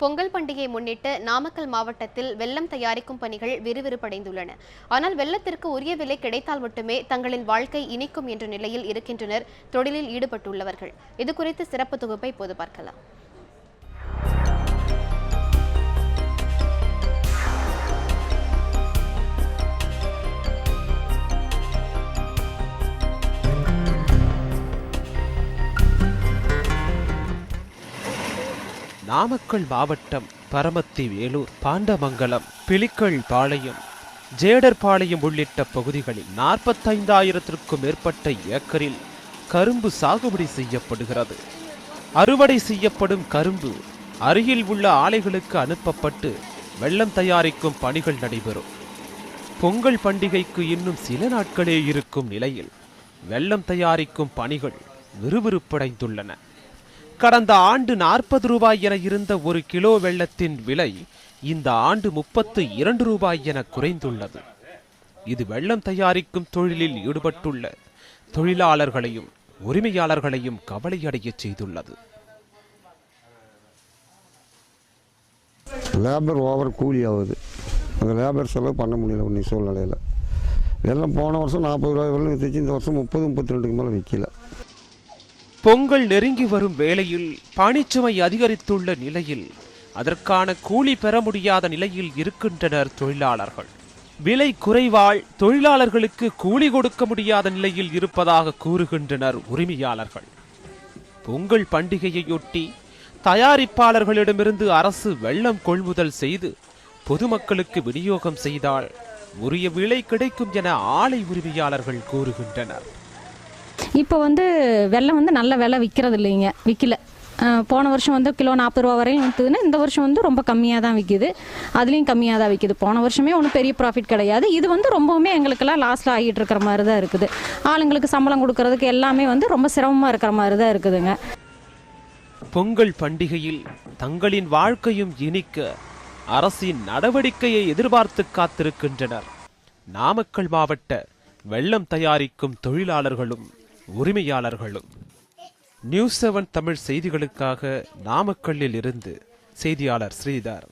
பொங்கல் பண்டிகையை முன்னிட்டு நாமக்கல் மாவட்டத்தில் வெள்ளம் தயாரிக்கும் பணிகள் விறுவிறுப்படைந்துள்ளன. ஆனால் வெள்ளத்திற்கு உரிய விலை கிடைத்தால் மட்டுமே தங்களின் வாழ்க்கை இனிக்கும் என்ற நிலையில் இருக்கின்றனர். தொழிலில் ஈடுபட்டுள்ளவர்கள். இது குறித்து சிறப்பு தொகுப்பை இப்போது பார்க்கலாம் நாமக்கல் மாவட்டம் பரமத்தி வேலூர் பாண்டமங்கலம் பிலிக்கல் பாளையம் ஜேடர்பாளையம் உள்ளிட்ட பகுதிகளில் நாற்பத்தைந்தாயிரத்திற்கும் மேற்பட்ட ஏக்கரில் கரும்பு சாகுபடி செய்யப்படுகிறது. அறுவடை செய்யப்படும் கரும்பு அருகில் உள்ள ஆலைகளுக்கு அனுப்பப்பட்டு வெள்ளம் தயாரிக்கும் பணிகள் நடைபெறும். பொங்கல் பண்டிகைக்கு இன்னும் சில நாட்களே இருக்கும் நிலையில் வெள்ளம் தயாரிக்கும் பணிகள் விறுவிறுப்படைந்துள்ளன. கடந்த ஆண்டு நாற்பது ரூபாய் என இருந்த ஒரு கிலோ வெள்ளத்தின் விலை இந்த ஆண்டு முப்பத்து இரண்டு ரூபாய் என குறைந்துள்ளது. இது வெள்ளம் தயாரிக்கும் தொழிலில் ஈடுபட்டுள்ள தொழிலாளர்களையும் உரிமையாளர்களையும் கவலையடைய செய்துள்ளது. லேபர் ஓவர் கூலி ஆகுது. அந்த லேபர் செலவு பண்ண முடியல இன்னைக்கு சூழ்நிலையில். வெள்ளம் போன வருஷம் நாற்பது ரூபாய் வெள்ளம் விற்றுச்சு இந்த வருஷம் முப்பது முப்பத்தி ரெண்டுக்கு மேலே விற்கல பொங்கல் நெருங்கி வரும் வேளையில் பணிச்சுமை அதிகரித்துள்ள நிலையில் அதற்கான கூலி பெற முடியாத நிலையில் இருக்கின்றனர் தொழிலாளர்கள். விலை குறைவால் தொழிலாளர்களுக்கு கூலி கொடுக்க முடியாத நிலையில் இருப்பதாக கூறுகின்றனர் உரிமையாளர்கள். பொங்கல் பண்டிகையையொட்டி தயாரிப்பாளர்களிடமிருந்து அரசு வெள்ளம் கொள்முதல் செய்து பொதுமக்களுக்கு விநியோகம் செய்தால் உரிய விலை கிடைக்கும் என ஆலை உரிமையாளர்கள் கூறுகின்றனர். இப்போ வந்து வெள்ளம் வந்து நல்ல விலை விற்கிறது இல்லைங்க விற்கல போன வருஷம் வந்து கிலோ நாற்பது ரூபா வரையும் விற்றுதுன்னா இந்த வருஷம் வந்து ரொம்ப கம்மியாக தான் விற்கிது அதுலேயும் கம்மியாக தான் விற்கிது போன வருஷமே ஒன்றும் பெரிய ப்ராஃபிட் கிடையாது. இது வந்து ரொம்பவுமே எங்களுக்கெல்லாம் லாஸில் ஆகிட்டு இருக்கிற மாதிரி தான் இருக்குது. ஆளுங்களுக்கு சம்பளம் கொடுக்கறதுக்கு எல்லாமே வந்து ரொம்ப சிரமமாக இருக்கிற மாதிரி தான் இருக்குதுங்க. பொங்கல் பண்டிகையில் தங்களின் வாழ்க்கையும் இனிக்க அரசின் நடவடிக்கையை எதிர்பார்த்து காத்திருக்கின்றனர். நாமக்கல் மாவட்ட வெள்ளம் தயாரிக்கும் தொழிலாளர்களும் உரிமையாளர்களும் நியூஸ் செவன் தமிழ் செய்திகளுக்காக நாமக்கல்லில் இருந்து செய்தியாளர் ஸ்ரீதர்